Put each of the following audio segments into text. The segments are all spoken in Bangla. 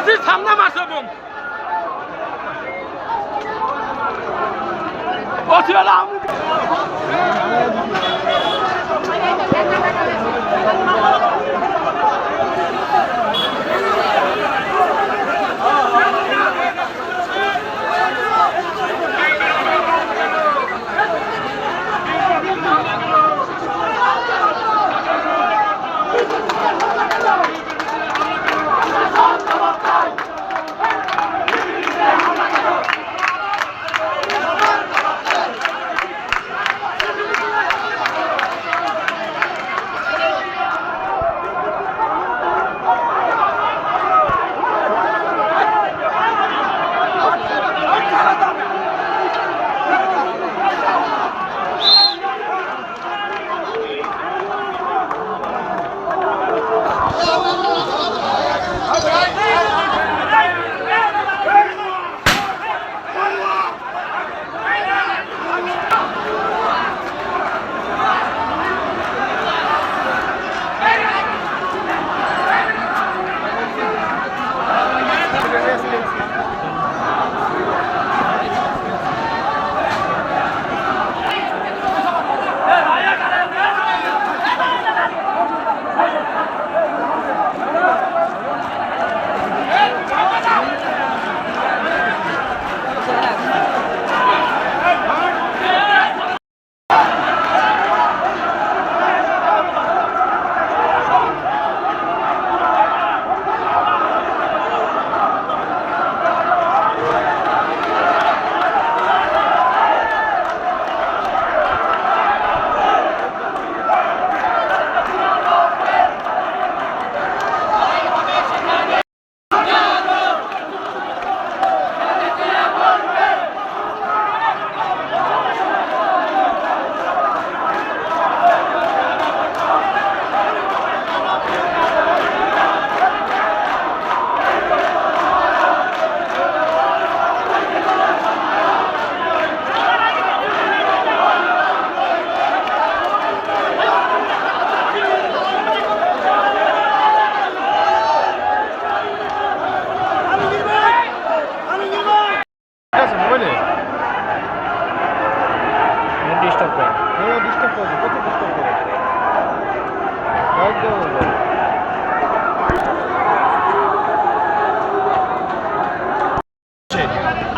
অসির সামনে মারছে বোম অসি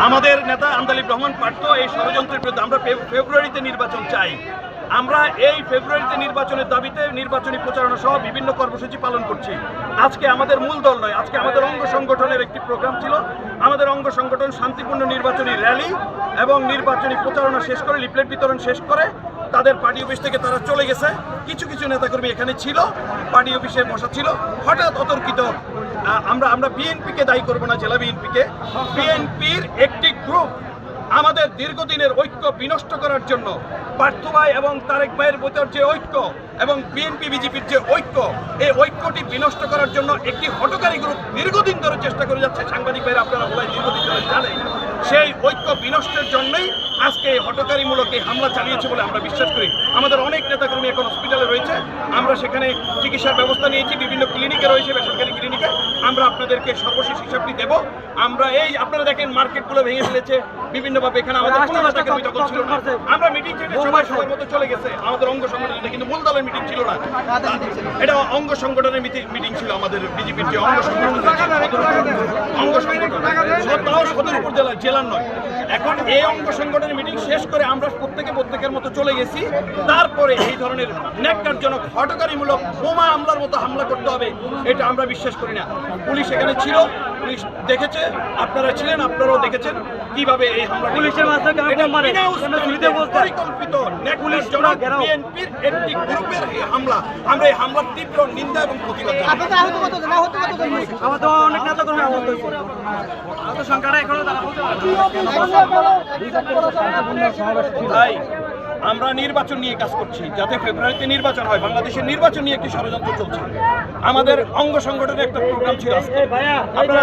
আমাদের নেতা আন্দালিব রহমান পার্থ এই ষড়যন্ত্রের বিরুদ্ধে আমরা ফেব্রুয়ারিতে নির্বাচন চাই। আমরা এই ফেব্রুয়ারিতে নির্বাচনের দাবিতে নির্বাচনী প্রচারণা সহ বিভিন্ন কর্মসূচি পালন করছি। আজকে আমাদের মূল দল নয়, আজকে আমাদের অঙ্গ সংগঠনের একটি প্রোগ্রাম ছিল। আমাদের অঙ্গ সংগঠন শান্তিপূর্ণ নির্বাচনী র্যালি এবং নির্বাচনী প্রচারণা শেষ করে লিফলেট বিতরণ শেষ করে তাদের পার্টি অফিস থেকে তারা চলে গেছে। কিছু কিছু নেতাকর্মী এখানে ছিল, পার্টি অফিসে বসা ছিল। হঠাৎ অতর্কিত আমরা আমরা বিএনপিকে দায়ী করব না জেলা বিএনপিকে। বিএনপির একটি গ্রুপ আমাদের দীর্ঘদিনের ঐক্য বিনষ্ট করার জন্য পার্থ ভাই এবং তারেক ভাইয়ের ভিতর যে ঐক্য এবং বিএনপি, বিজেপির যে ঐক্য, এই ঐক্যটি বিনষ্ট করার জন্য একটি হটকারী গ্রুপ দীর্ঘদিন ধরে চেষ্টা করে যাচ্ছে। সাংবাদিক ভাইরা আপনারা বলাই দীর্ঘদিন ধরে জানেন। সেই ঐক্য বিনষ্টের জন্যই আজকে এই হটকারীমূলক এই হামলা চালিয়েছে বলে আমরা বিশ্বাস করি। আমাদের অনেক নেতাকর্মী এখন হসপিটালে রয়েছে। আমরা সেখানে চিকিৎসার ব্যবস্থা নিয়েছি, বিভিন্ন ক্লিনিকে রয়েছে, বেসরকারি ক্লিনিকে আমরা আপনাদেরকে সর্বশেষ হিসাবটি দেব। আমরা এই, আপনারা দেখেন মার্কেটগুলো ভেঙে ফেলেছে। বিভিন্নভাবে এখানে আমাদের কোনো তখন ছিল না। আমরা মিটিং ছেড়ে সবাই সবার মতো চলে গেছে। আমাদের অঙ্গ সংগঠনে কিন্তু মূল দলের মিটিং ছিল না। এটা অঙ্গ সংগঠনের মিটিং ছিল আমাদের বিজেপির যে অঙ্গ সংগঠন অঙ্গ সংগঠন তাও সদর উপজেলা জেলার নয়। এখন এই অঙ্গ সংগঠনের মিটিং শেষ করে আমরা প্রত্যেকে প্রত্যেকের মতো চলে গেছি। তারপরে এই ধরনের ন্যাক্কারজনক হটকারীমূলক বোমা হামলার মতো হামলা করতে হবে এটা আমরা বিশ্বাস করি না। পুলিশ এখানে ছিল পুলিশ দেখেছে আপনারা ছিলেন আপনারাও দেখেছেন কীভাবে এই হামলা পুলিশের? পরিকল্পিত ন্যাক্কারজনক বিএনপির একটি গ্রুপের এই হামলা। আমরা এই হামলার তীব্র নিন্দা এবং প্রতিবাদ অনেক নেতা কর্মী আহত হয়েছে। আহত সংখ্যাটা এখনও তারা তাই আমরা নির্বাচন নিয়ে কাজ করছি যাতে ফেব্রুয়ারিতে নির্বাচন হয়। বাংলাদেশের নির্বাচন নিয়ে একটি ষড়যন্ত্র চলছে। আমাদের অঙ্গ সংগঠনের একটা প্রোগ্রাম ছিল আজকে। আপনারা